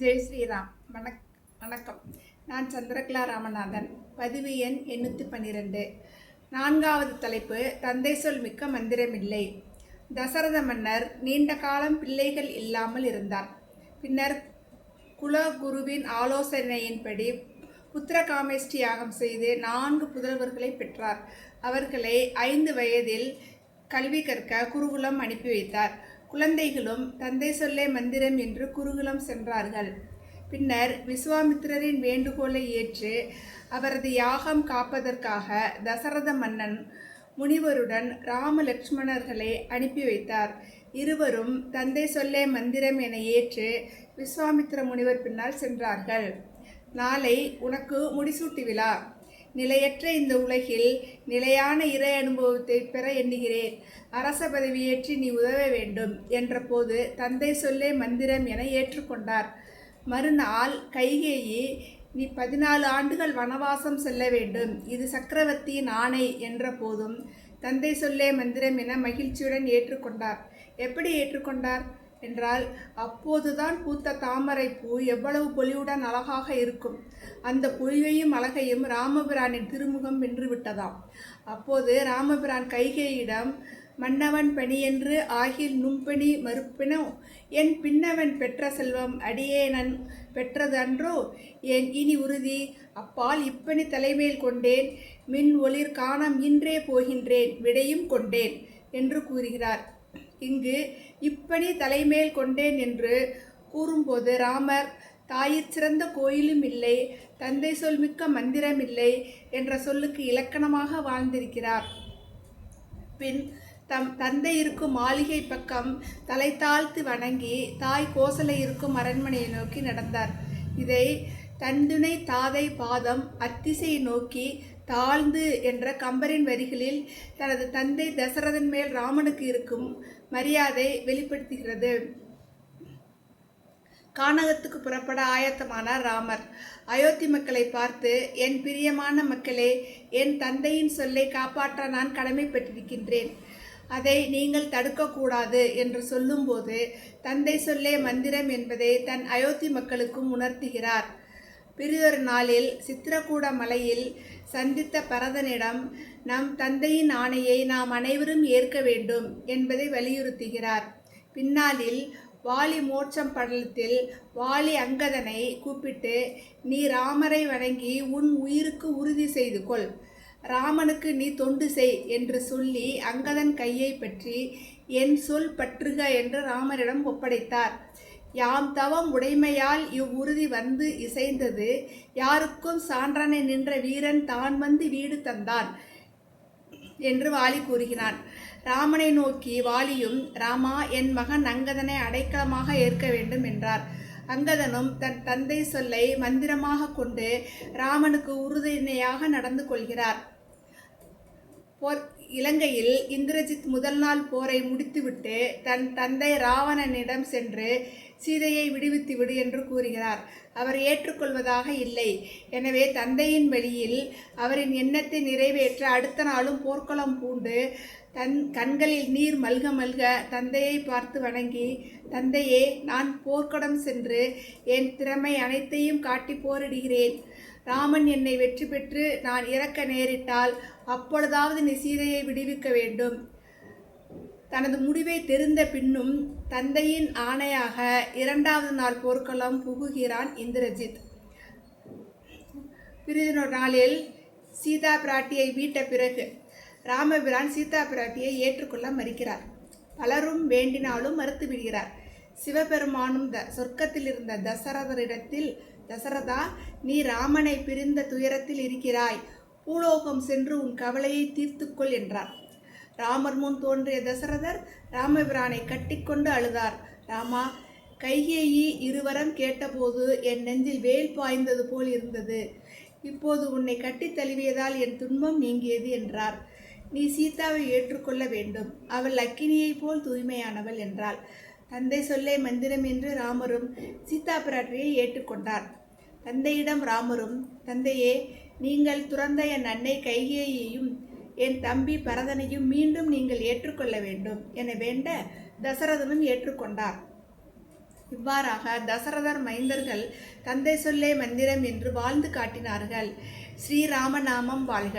ஜெய் ஸ்ரீராம். வணக் வணக்கம். நான் சந்திரகலா ராமநாதன். பதிவு எண் எண்ணூற்றி பன்னிரெண்டு. நான்காவது தலைப்பு தந்தை சொல் மிக்க மந்திரமில்லை தசரத மன்னர் நீண்ட காலம் பிள்ளைகள் இல்லாமல் இருந்தார். பின்னர் குலகுருவின் ஆலோசனையின்படி புத்திரகாமேஷ்டி யாகம் செய்து நான்கு புதல்வர்களை பெற்றார். அவர்களை ஐந்து வயதில் கல்வி கற்க குருகுலம் அனுப்பி வைத்தார். குழந்தைகளும் தந்தை சொல்லே மந்திரம் என்று குருகுலம் சென்றார்கள். பின்னர் விஸ்வாமித்திரரின் வேண்டுகோளை ஏற்று அவரது யாகம் காப்பதற்காக தசரத மன்னன் முனிவருடன் ராம லட்சுமணர்களை அனுப்பி வைத்தார். இருவரும் தந்தை சொல்லே மந்திரம் என ஏற்று விஸ்வாமித்திர முனிவர் பின்னால் சென்றார்கள். நாளை உனக்கு முடிசூட்டு விழா. நிலையற்ற இந்த உலகில் நிலையான இறை அனுபவத்தை பெற எண்ணுகிறேன். அரச பதவியேற்றி நீ உதவ வேண்டும் என்றபோது தந்தை சொல்லே மந்திரம் என ஏற்றுக்கொண்டார். மறுநாள் கைகேயி நீ பதினாலு ஆண்டுகள் வனவாசம் செல்ல வேண்டும். இது சக்கரவர்த்தியின் ஆணை என்ற போதும் தந்தை சொல்லே மந்திரம் என மகிழ்ச்சியுடன் ஏற்றுக்கொண்டார். எப்படி ஏற்றுக்கொண்டார்? என்றால் அப்போதுதான் பூத்த தாமரை பூ எவ்வளவு பொலிவுடன் அழகாக இருக்கும். அந்த பொலிவையும் அழகையும் ராமபிரானின் திருமுகம் வென்று விட்டதாம். அப்போது ராமபிரான் கைகேயிடம் மன்னவன் பணியென்று ஆகில் நும்பணி மறுப்பினோ? என் பின்னவன் பெற்ற செல்வம் அடியேனன் பெற்றது அன்றோ? என் இனி உறுதி? அப்பால் இப்பணி தலைமையில் கொண்டேன். மின் ஒளிர் காணம் இன்றே போகின்றேன். விடையும் கொண்டேன் என்று கூறுகிறார். இங்கு இப்படி தலைமேல் கொண்டேன் என்று கூறும்போது ராமர் தாயிற் சிறந்த கோயிலும் இல்லை தந்தை சொல் மிக்க மந்திரம் இல்லை என்ற சொல்லுக்கு இலக்கணமாக வாழ்ந்திருக்கிறார். பின் தம் தந்தை இருக்கும் மாளிகை பக்கம் தலை தாழ்த்து வணங்கி தாய் கோசலை இருக்கும் அரண்மனையை நோக்கி நடந்தார். இதை தந்துணை தாதை பாதம் அத்திசை நோக்கி தாழ்ந்து என்ற கம்பரின் வரிகளில் தனது தந்தை தசரதன் மேல் ராமனுக்கு இருக்கும் மரியாதை வெளிப்படுத்துகிறது. கானகத்துக்கு புறப்பட ஆயத்தமானார் ராமர். அயோத்தி மக்களை பார்த்து என் பிரியமான மக்களே என் தந்தையின் சொல்லை காப்பாற்ற நான் கடமைப்பட்டிருக்கின்றேன். அதை நீங்கள் தடுக்கக்கூடாது என்று சொல்லும்போது தந்தை சொல்லே மந்திரம் என்பதை தன் அயோத்தி மக்களுக்கும் உணர்த்துகிறார். பிறிதொரு நாளில் சித்திரக்கூட மலையில் சந்தித்த பரதனிடம் நம் தந்தையின் ஆணையை நாம் அனைவரும் ஏற்க வேண்டும் என்பதை வலியுறுத்துகிறார். பின்னாளில் வாலி மோட்சம் படலத்தில் வாலி அங்கதனை கூப்பிட்டு நீ ராமரை வணங்கி உன் உயிருக்கு உறுதி செய்து கொள். ராமனுக்கு நீ தொண்டு செய் என்று சொல்லி அங்கதன் கையை பற்றி என் சொல் பற்றுக என்று ராமரிடம் ஒப்படைத்தார். யாம் தவம் உடைமையால் இவ்வுறுதி வந்து இசைந்தது. யாருக்கும் சான்றனை நின்ற வீரன் தான் வந்து வீடு தந்தான் என்று வாலி கூறுகிறான். ராமனை நோக்கி வாலியும் ராமா என் மகன் அங்கதனை அடைக்கலமாக ஏற்க வேண்டும் என்றார். அங்கதனும் தன் தந்தை சொல்லை மந்திரமாக கொண்டு ராமனுக்கு உறுதுணையாக நடந்து கொள்கிறார். போர் இலங்கையில் இந்திரஜித் முதல் நாள் போரை முடித்துவிட்டு தன் தந்தை ராவணனிடம் சென்று சீதையை விடுவித்து விடு என்று கூறுகிறார். அவர் ஏற்றுக்கொள்வதாக இல்லை. எனவே தந்தையின் வழியில் அவரின் எண்ணத்தை நிறைவேற்ற அடுத்த நாளும் போர்க்களம் பூண்டு தன் கண்களில் நீர் மல்க மல்க தந்தையை பார்த்து வணங்கி தந்தையே நான் போர்க்கடம் சென்று என் திறமை அனைத்தையும் காட்டி போரிடுகிறேன். ராமன் என்னை வெற்றி பெற்று நான் இறக்க நேரிட்டால் அப்பொழுதாவது நீ சீதையை விடுவிக்க வேண்டும். தனது முடிவை தெரிந்த பின்னும் தந்தையின் ஆணையாக இரண்டாவது நாள் போர்க்களம் புகுகிறான் இந்திரஜித். பிரிதினொரு நாளில் சீதா பிராட்டியை வீட்ட பிறகு ராமபிரான் சீதா பிராட்டியை ஏற்றுக்கொள்ள மறுக்கிறார். பலரும் வேண்டினாலும் மறுத்து விடுகிறார் சிவபெருமானும் த சொர்க்கத்தில் இருந்த தசரதரிடத்தில் தசரதா நீ ராமனை பிரிந்த துயரத்தில் இருக்கிறாய். பூலோகம் சென்று உன் கவலையை தீர்த்துக்கொள் என்றார். ராமர் முன் தோன்றிய தசரதர் ராமபிரானை கட்டிக்கொண்டு அழுதார். ராமா கைகேயி இருவரம் கேட்டபோது என் நெஞ்சில் வேல் பாய்ந்தது போல் இருந்தது. இப்போது உன்னை கட்டித் தழுவியதால் என் துன்பம் நீங்கியது என்றார். நீ சீதாவை ஏற்றுக்கொள்ள வேண்டும். அவள் அக்கினியைப் போல் தூய்மையானவள் என்றாள். தந்தை சொல்லே மந்திரம் என்று ராமரும் சீதா பிராட்டியை ஏற்றுக்கொண்டார். தந்தையிடம் ராமரும் தந்தையே நீங்கள் துறந்த என் அன்னை கைகேயையும் என் தம்பி பரதனையும் மீண்டும் நீங்கள் ஏற்றுக்கொள்ள வேண்டும். என வேண்ட தசரதனும் ஏற்றுக்கொண்டார். இவ்வாறாக தசரதர் மைந்தர்கள் தந்தை சொல்லே மந்திரம் என்று வாழ்ந்து காட்டினார்கள். ஸ்ரீராமநாமம் வாழ்க.